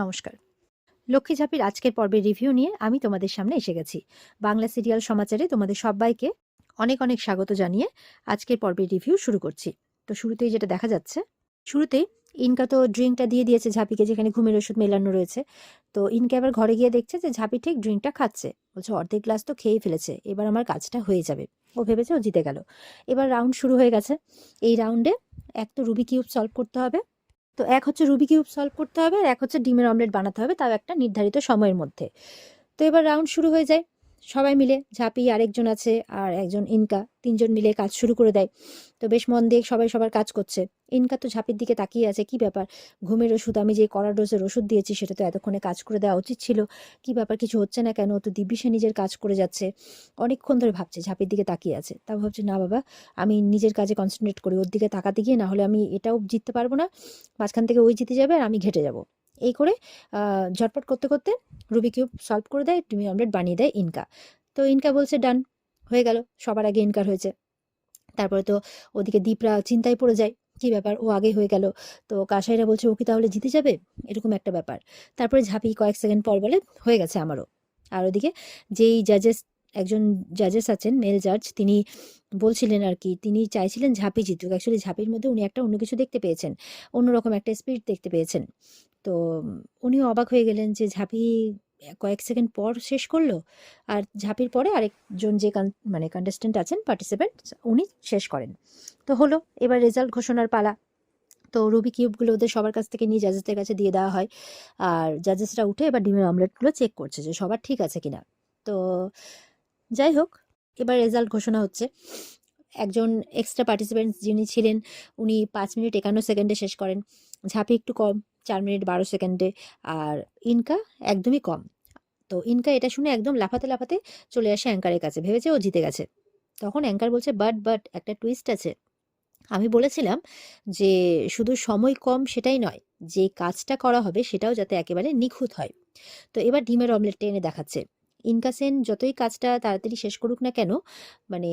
নমস্কার। লক্ষ্মী ঝাঁপির আজকের পর্বের রিভিউ নিয়ে আমি তোমাদের সামনে এসে গেছি। বাংলা সিরিয়াল সমাচারে তোমাদের সবাইকে অনেক অনেক স্বাগত জানিয়ে আজকের পর্বের রিভিউ শুরু করছি। তো শুরুতেই যেটা দেখা যাচ্ছে, শুরুতেই ইনকা তো ড্রিঙ্কটা দিয়ে দিয়েছে ঝাঁপিকে, যেখানে ঘুমের ওষুধ মেলানো রয়েছে। তো ইনকা এবার ঘরে গিয়ে দেখছে যে ঝাঁপি ঠিক ড্রিঙ্কটা খাচ্ছে। বলছে, অর্ধেক গ্লাস তো খেয়েই ফেলেছে, এবার আমার কাজটা হয়ে যাবে। ও ভেবেছে ও জিতে গেল। এবার রাউন্ড শুরু হয়ে গেছে। এই রাউন্ডে এক তো রুবি কিউব সলভ করতে হবে। তো এক হচ্ছে রুবি কিউব সলভ করতে হবে আর এক হচ্ছে ডিমের অমলেট বানাতে হবে তাও একটা নির্ধারিত সময়ের মধ্যে। তো এবার রাউন্ড শুরু হয়ে যায়। সবাই মিলে ঝাঁপি আরেকজন আছে আর একজন ইনকা। তিনজন মিলে কাজ শুরু করে দেয়। তো বেশ মন দিয়ে সবাই সবার কাজ করছে। ইনকা তো ঝাঁপির দিকে তাকিয়ে আছে, কি ব্যাপার? ঘুমের ওষুধ, আমি যে কড়া ডোজের ওষুধ দিয়েছি সেটা তো এতক্ষণে কাজ করে দেওয়া উচিত ছিল। কি ব্যাপার, কিছু হচ্ছে না কেন? তো দিব্যি সে নিজের কাজ করে যাচ্ছে। অনেকক্ষণ ধরে ভাবছে, ঝাঁপির দিকে তাকিয়ে আছে। তা ভাবছে, না বাবা, আমি নিজের কাজে কনসেন্ট্রেট করি। ওর দিকে তাকাতে গিয়ে না হলে আমি এটাও জিততে পারব না। মাঝখান থেকে ওই জিতে যাবে আর আমি ঘেটে যাব। এই করে ঝটপট করতে করতে রুবি কিউব সলভ করে দেয় ডিমি অমলেট বানিয়ে দেয় ইনকা তো ইনকা বলছে ডান হয়ে গেল, সবার আগে ইনকার হয়েছে। তারপরে তো ওদিকে দীপরা চিন্তায় পড়ে যায়, কি ব্যাপার, ও আগে হয়ে গেল। তো কাসাইরা বলছে, ও কি তাহলে জিতে যাবে? এরকম একটা ব্যাপার। তারপরে ঝাঁপি কয়েক সেকেন্ড পর বলে, হয়ে গেছে আমারও। আর ওদিকে যেই জাজেস একজন জাজেস আছেন মেল জাজ তিনি বলছিলেন আর কি, তিনি চাইছিলেন ঝাঁপি জিতুক। অ্যাকচুয়ালি ঝাঁপির মধ্যে উনি একটা অন্য কিছু দেখতে পেয়েছেন, অন্যরকম একটা স্পিরিট দেখতে পেয়েছেন। তো উনিও অবাক হয়ে গেলেন যে ঝাঁপি কয়েক সেকেন্ড পর শেষ করল। আর ঝাঁপির পরে আরেকজন যে মানে কন্টেস্টেন্ট আছেন পার্টিসিপেন্ট উনি শেষ করেন। তো হলো, এবার রেজাল্ট ঘোষণার পালা। তো রুবি কিউবগুলো ওদের সবার কাছ থেকে নিয়ে জাজেসদের কাছে দিয়ে দেওয়া হয়। আর জাজেসরা উঠে এবার ডিমের অমলেটগুলো চেক করছে যে সবার ঠিক আছে কিনা। তো যাই হোক, এবার রেজাল্ট ঘোষণা হচ্ছে। একজন এক্সট্রা পার্টিসিপেন্ট যিনি ছিলেন, উনি পাঁচ মিনিট একান্ন সেকেন্ডে শেষ করেন। ঝাঁপি একটু কম চার মিনিট বারো সেকেন্ডে। আর ইনকা একদমই কম। তো ইনকা এটা শুনে একদম লাফাতে লাফাতে চলে আসে অ্যাঙ্কারের কাছে। ভেবেছে ও জিতে গেছে। তখন অ্যাঙ্কার বলছে, বাট বাট, একটা টুইস্ট আছে। আমি বলেছিলাম যে শুধু সময় কম সেটাই নয়, যে কাজটা করা হবে সেটাও যাতে একেবারে নিখুঁত হয়। তো এবার ডিমের অমলেটটা এনে দেখাচ্ছে। ইনকা সেন যতই কাজটা তাড়াতাড়ি শেষ করুক না কেন মানে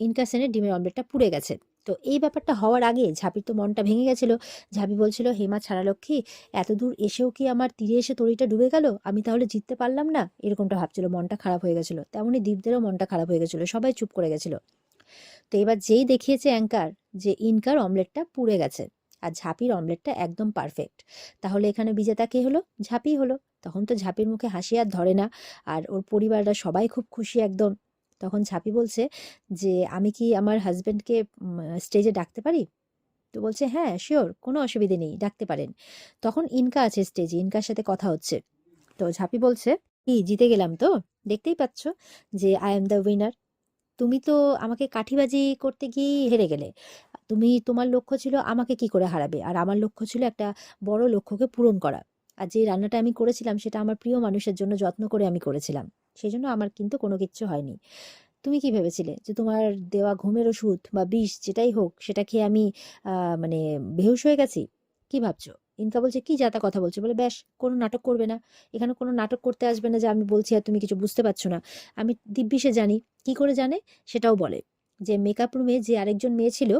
ইনকা সেনের ডিমের অমলেটটা পুড়ে গেছে। তো এই ব্যাপারটা হওয়ার আগে ঝাঁপির তো মনটা ভেঙে গেছিল। ঝাঁপি বলছিল হেমা ছাড়া লক্ষ্মী এত দূর এসেও কি আমার তীরে এসে তরিটা ডুবে গেল? আমি তাহলে জিততে পারলাম না? এরকমটা ভাবছিল। মনটা খারাপ হয়ে গেছিল। তেমনই দীপদেরও মনটা খারাপ হয়ে গেছিল। সবাই চুপ করে গেছিল। তো এবার যেই দেখিয়েছে অ্যাঙ্কার যে ইনকার অমলেটটা পুড়ে গেছে আর ঝাঁপির অমলেটটা একদম পারফেক্ট। তাহলে এখানে বিজেতা কে হলো? ঝাঁপি হলো। তখন তো ঝাঁপির মুখে হাসি আর ধরে না। আর ওর পরিবাররা সবাই খুব খুশি একদম। তখন ঝাঁপি বলছে যে, আমি কি আমার হাজব্যান্ডকে স্টেজে ডাকতে পারি? তো বলছে হ্যাঁ শিওর কোনো অসুবিধে নেই, ডাকতে পারেন। তখন ইনকা আছে স্টেজে ইনকার সাথে কথা হচ্ছে। তো ঝাঁপি বলছে, কি, জিতে গেলাম তো? দেখতেই পাচ্ছ যে আই এম দ্য উইনার তুমি তো আমাকে কাঠিবাজি করতে গিয়েই হেরে গেলে। তুমি, তোমার লক্ষ্য ছিল আমাকে কি করে হারাবে? আর আমার লক্ষ্য ছিল একটা বড় লক্ষ্যকে পূরণ করা। আর যে রান্নাটা আমি করেছিলাম, সেটা আমার প্রিয় মানুষের জন্য যত্ন করে আমি করেছিলাম। সেই জন্য আমার কিন্তু কোনো কিচ্ছু হয়নি। তুমি কি ভেবেছিলে যে তোমার দেওয়া ঘুমের ওষুধ বা বিষ যেটাই হোক সেটা খেয়ে আমি মানে বেহুশ হয়ে গেছি? কি ভাবছ? ইনকা বলছে, কি যাতা কথা বলছো? বলে, ব্যাস, কোনো নাটক করবে না। এখানে কোনো নাটক করতে আসবে না যে আমি বলছি আর তুমি কিছু বুঝতে পারছ না। আমি দিব্যি সে জানি। কি করে জানে? সেটাও বলে যে মেকআপ রুমে যে আরেকজন মেয়ে ছিল,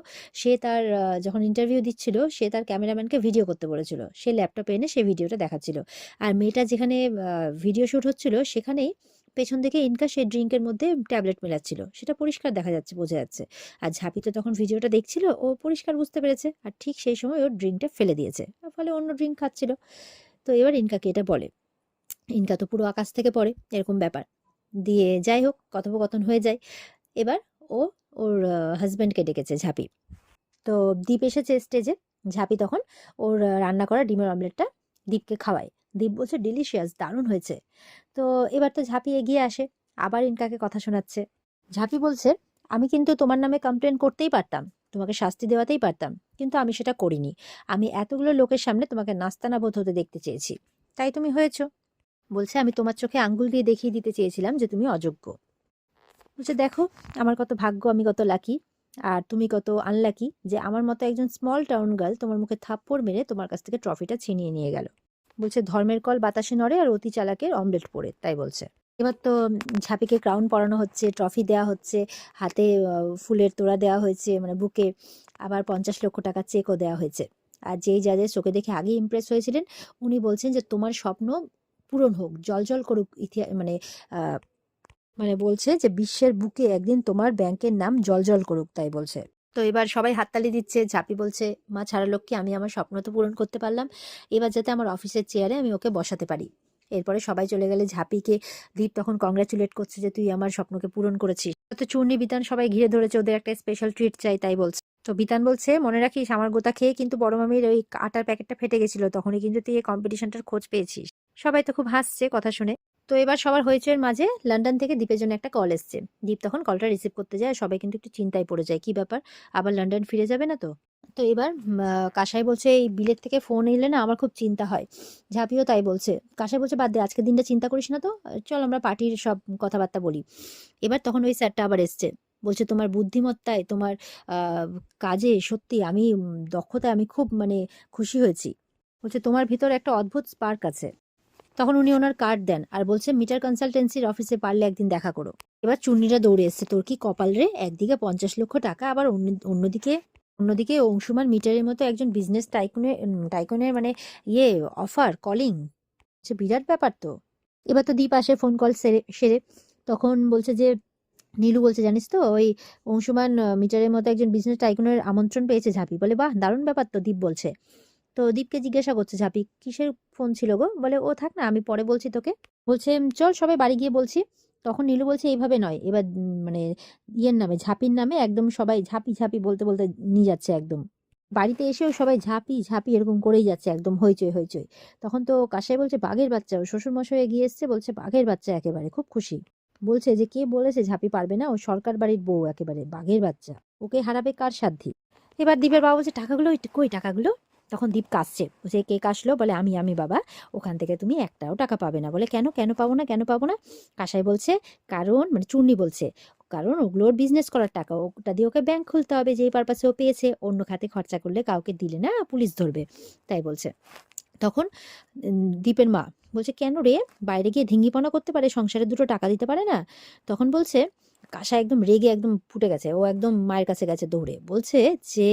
সে তার যখন ইন্টারভিউ দিচ্ছিল, সে তার ক্যামেরাম্যানকে ভিডিও করতে বলেছিল। সে ল্যাপটপে এনে সে ভিডিওটা দেখাচ্ছিল। আর মেয়েটা যেখানে ভিডিও শ্যুট হচ্ছিল, সেখানেই পেছন থেকে ইনকা সে ড্রিঙ্কের মধ্যে ট্যাবলেট মেলাচ্ছিল। সেটা পরিষ্কার দেখা যাচ্ছে, বোঝা যাচ্ছে। আর ঝাঁপি তো তখন ভিডিওটা দেখছিল, ও পরিষ্কার বুঝতে পেরেছে। আর ঠিক সেই সময় ওর ড্রিঙ্কটা ফেলে দিয়েছে। ফলে অন্য ড্রিঙ্ক খাচ্ছিল। তো এবার ইনকাকে এটা বলে। ইনকা তো পুরো আকাশ থেকে পড়ে, এরকম ব্যাপার। দিয়ে যাই হোক, কথোপকথন হয়ে যায়। এবার ও ওর হাজব্যান্ডকে ডেকেছে ঝাঁপি। তো দ্বীপ এসেছে স্টেজে ঝাঁপি তখন ওর রান্না করা ডিমের অমলেটটা দ্বীপকে খাওয়ায়। দীপ বলছে ডিলিশিয়াস দারুণ হয়েছে। তো এবার তো ঝাঁপি এগিয়ে আসে, আবার ইনকাকে কথা শোনাচ্ছে। ঝাঁপি বলছে, আমি কিন্তু তোমার নামে কমপ্লেন করতেই পারতাম, তোমাকে শাস্তি দেওয়াতেই পারতাম, কিন্তু আমি সেটা করিনি। আমি এতগুলো লোকের সামনে তোমাকে নাস্তানা বোধ হতে দেখতে চেয়েছি। তাই তুমি হয়েছো। বলছে, আমি তোমার চোখে আঙ্গুল দিয়ে দেখিয়ে দিতে চেয়েছিলাম যে তুমি অযোগ্য। বলছে, দেখো, আমার কত ভাগ্য, আমি কত লাকি আর তুমি কত আনলাকি যে আমার মতো একজন স্মল টাউন গার্ল তোমার মুখে থাপ্পড় মেরে তোমার কাছ থেকে ট্রফিটা ছিনিয়ে নিয়ে গেল। বলছে, ধর্মের কল বাতাসে নড়ে আর অতি চালাকের অমলেট পড়ে। তাই বলছে। এবার তো ঝাঁপিকে ক্রাউন পরানো হচ্ছে ট্রফি দেওয়া হচ্ছে, হাতে ফুলের তোড়া দেওয়া হয়েছে মানে বুকে আবার পঞ্চাশ লক্ষ টাকা চেকও দেওয়া হয়েছে। আর যেই যাদের চোখে দেখে আগে ইমপ্রেস হয়েছিলেন, উনি বলছেন যে, তোমার স্বপ্ন পূরণ হোক জলজল করুক ইতিহাস মানে মানে বলছে যে, বিশ্বের বুকে একদিন তোমার ব্যাংকের নাম জলজল করুক, তাই বলছে। তো এবার সবাই হাততালি দিচ্ছে, ঝাঁপি বলছে, মা, ছাড়া লক্ষ্মী আমি আমার স্বপ্ন তো পূরণ করতে পারলাম। এবার যাতে আমার অফিসের চেয়ারে আমি ওকে বসাতে পারি। এরপরে সবাই চলে গেলে ঝাঁপিকে দীপ তখন কংগ্রাচুলেট করছে যে, তুই আমার স্বপ্নকে পূরণ করেছিস। তো চূর্ণি বিতান সবাই ঘিরে ধরেছে, ওদের একটা স্পেশাল ট্রিট চাই, তাই বলছে। তো বিতান বলছে, মনে রাখিস, আমার গোতা খেয়ে কিন্তু বড় মামির ওই আটার প্যাকেটটা ফেটে গেছিল, তখনই কিন্তু তুই এই কম্পিটিশনটার খোঁজ পেয়েছিস। সবাই তো খুব হাসছে কথা শুনে। তো এবার সবার হইচয়ের মাঝে লন্ডন থেকে দীপের জন্য একটা কল এসছে। দীপ তখন কলটা রিসিভ করতে যায়, সবাই কিন্তু একটু চিন্তায় পড়ে যায়, কি ব্যাপার? আবার লন্ডন ফিরে যাবে না তো? তো এবার কাসাই বলছে, এই বিলেত থেকে ফোন এলে না আমার খুব চিন্তা হয়। ঝাঁপিও তাই বলছে। কাসাই বলছে, বাদ দে আজকের দিনটা চিন্তা করিস না তো? চল আমরা পার্টির সব কথাবার্তা বলি। এবার তখন ওই স্যারটা আবার এসছে। বলছে, তোমার বুদ্ধিমত্তায়, তোমার কাজে সত্যি আমি দক্ষতায় আমি খুব মানে খুশি হয়েছি। বলছে, তোমার ভিতর একটা অদ্ভুত স্পার্ক আছে। তখন উনি ওনার কার্ড দেন আর বলছে মিটার কনসালটেন্সির অফিসে পারলে একদিন দেখা করো। এবার চুন্নিরা দৌড়ে এসছে, তোর কি কপাল রে? একদিকে পঞ্চাশ লক্ষ টাকা, আবার অন্য, অন্যদিকে অন্যদিকে অংশুমান মিটারের মতো একজন বিজনেস টাইকুনের টাইকুনের মানে ইয়ে অফার কলিং সে বিরাট ব্যাপার তো। এবার তো দীপ আসে ফোন কল সেরে সেরে। তখন বলছে যে, নীলু বলছে, জানিস তো, ওই অংশুমান মিটারের মতো একজন বিজনেস টাইকুনের আমন্ত্রণ পেয়েছে ঝাঁপি। বলে, বাহ, দারুণ ব্যাপার তো, দীপ বলছে। তো দীপকে জিজ্ঞাসা করছে, ঝাঁপি, কিসের ফোন ছিল গো? বলে, ও থাক না, আমি পরে বলছি তোকে। বলছে চল সবাই বাড়ি গিয়ে বলছি। তখন নীলু বলছে, এইভাবে নয়। এবার মানে ইয়ের নামে, ঝাঁপির নামে একদম সবাই ঝাপি, ঝাঁপি বলতে বলতে নিয়ে যাচ্ছে একদম। বাড়িতে এসেও সবাই ঝাঁপি ঝাঁপি এরকম করেই যাচ্ছে একদম, হইচই হইচই। তখন তো কাসাই বলছে, বাঘের বাচ্চা। ও শ্বশুর মশাই এগিয়ে এসছে, বলছে, বাঘের বাচ্চা একেবারে। খুব খুশি। বলছে যে, কে বলেছে ঝাঁপি পারবে না? ও সরকার বাড়ির বউ একেবারে, বাঘের বাচ্চা। ওকে হারাবে কার সাধ্যি এবার দীপের বাবা বলছে, টাকাগুলো কই টাকাগুলো? তখন দীপ কাশছে বলছে কে কাশলো বলে, আমি আমি বাবা, ওখান থেকে তুমি একটাও টাকা পাবে না। বলে, কেন কেন পাবো না, কেন পাবো না? কাসাই বলছে, কারণ মানে চূর্ণি বলছে, কারণ ওগুলোর বিজনেস করার টাকা। ওটা দিয়ে ওকে ব্যাংক খুলতে হবে, যেই পারপাসে ও পেয়েছে। অন্য খাতে খরচা করলে কাউকে দিলে না, পুলিশ ধরবে। তাই বলছে। তখন দীপের মা বলছে, কেন রে? বাইরে গিয়ে ধিঙ্গিপনা করতে পারে? সংসারে দুটো টাকা দিতে পারে না? তখন বলছে কাসা একদম রেগে একদম ফুটে গেছে। ও একদম মায়ের কাছে গেছে দৌড়ে। বলছে যে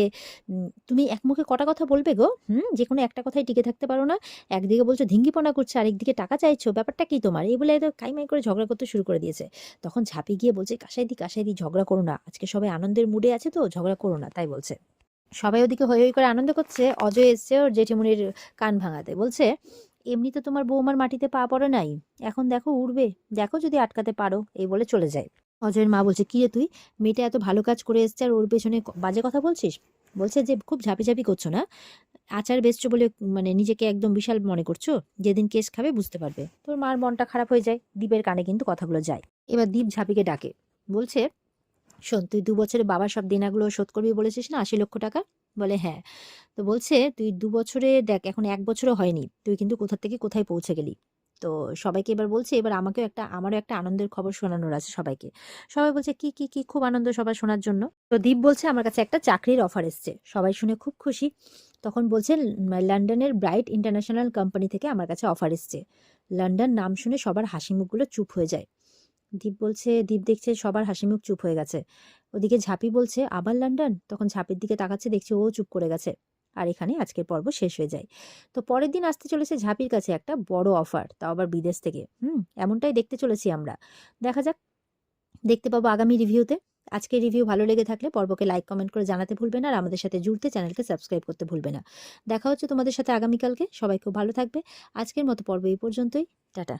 তুমি এক মুখে কটা কথা বলবে গো? হুম? যে কোনো একটা কথাই টিকে থাকতে পারো না। একদিকে বলছো ধিঙ্গিপনা করছে, আরেকদিকে টাকা চাইছো। ব্যাপারটা কি তোমার? এই বলে একদম কাইমাই করে ঝগড়া করতে শুরু করে দিয়েছে। তখন ঝাঁপি গিয়ে বলছে, কাসাই দি কাসাই দি, ঝগড়া করো না। আজকে সবাই আনন্দের মুডে আছে তো, ঝগড়া করো না। তাই বলছে। সবাই ওদিকে হই হই করে আনন্দ করছে। অজয় এসছে ওর জেঠিমুনির কান ভাঙাতে। বলছে, এমনি তো তোমার বৌমার মাটিতে পা পড়ে নাই। এখন দেখো উড়বে। দেখো যদি আটকাতে পারো। এই বলে চলে যায়। অজয়ের মা বলছে, কি রে তুই? মেয়েটা এত ভালো কাজ করে এসছে আর ওর পেছনে বাজে কথা বলছিস? বলছে যে, খুব ঝাঁপি ঝাঁপি করছ না? আচার বেচছো বলে মানে নিজেকে একদম বিশাল মনে করছ? যেদিন কেস খাবে বুঝতে পারবে। তোর মার মনটা খারাপ হয়ে যায়, দীপের কানে কিন্তু কথাগুলো যায়। এবার দীপ ঝাঁপিকে ডাকে, বলছে, শোন, তুই দু বছরে বাবার সব দেনাগুলো শোধ করবি বলেছিস না, আশি লক্ষ টাকা? বলে হ্যাঁ। তো বলছে, তুই দু বছরে দেখ, এখন এক বছরও হয়নি, তুই কিন্তু কোথা থেকে কোথায় পৌঁছে গেলি? তো সবাইকে এবার বলছে, এবার আমাকেও একটা, আমারও একটা আনন্দের খবর শোনানোর আছে সবাইকে। সবাই বলছে, কি কি কি, খুব আনন্দ সবাই শোনার জন্য? তো দীপ বলছে, আমার কাছে একটা চাকরির অফার এসছে। সবাই শুনে খুব খুশি। তখন বলছে লন্ডনের ব্রাইট ইন্টারন্যাশনাল কোম্পানি থেকে আমার কাছে অফার এসছে। লন্ডন নাম শুনে সবার হাসি মুখগুলো চুপ হয়ে যায়। দীপ বলছে, দীপ দেখছে সবার হাসি মুখ চুপ হয়ে গেছে। ওদিকে ঝাঁপি বলছে, আবার লন্ডন? তখন ঝাঁপির দিকে তাকাচ্ছে, দেখছে ও চুপ করে গেছে। আর এখানে আজকের পর্ব শেষ হয়ে যায়। তো পরের দিন আসতে চলেছে ঝাঁপির কাছে একটা বড় অফার তাও আবার বিদেশ থেকে। হুম, এমনটাই দেখতে চলেছি আমরা। দেখা যাক, দেখতে পাবো আগামী রিভিউতে আজকের রিভিউ ভালো লেগে থাকলে পর্বকে লাইক কমেন্ট করে জানাতে ভুলবে না আর আমাদের সাথে জুড়তে চ্যানেলকে সাবস্ক্রাইব করতে ভুলবে না। দেখা হচ্ছে তোমাদের সাথে আগামীকালকে। সবাই খুব ভালো থাকবে। আজকের মতো পর্ব এই পর্যন্তই। টাটা।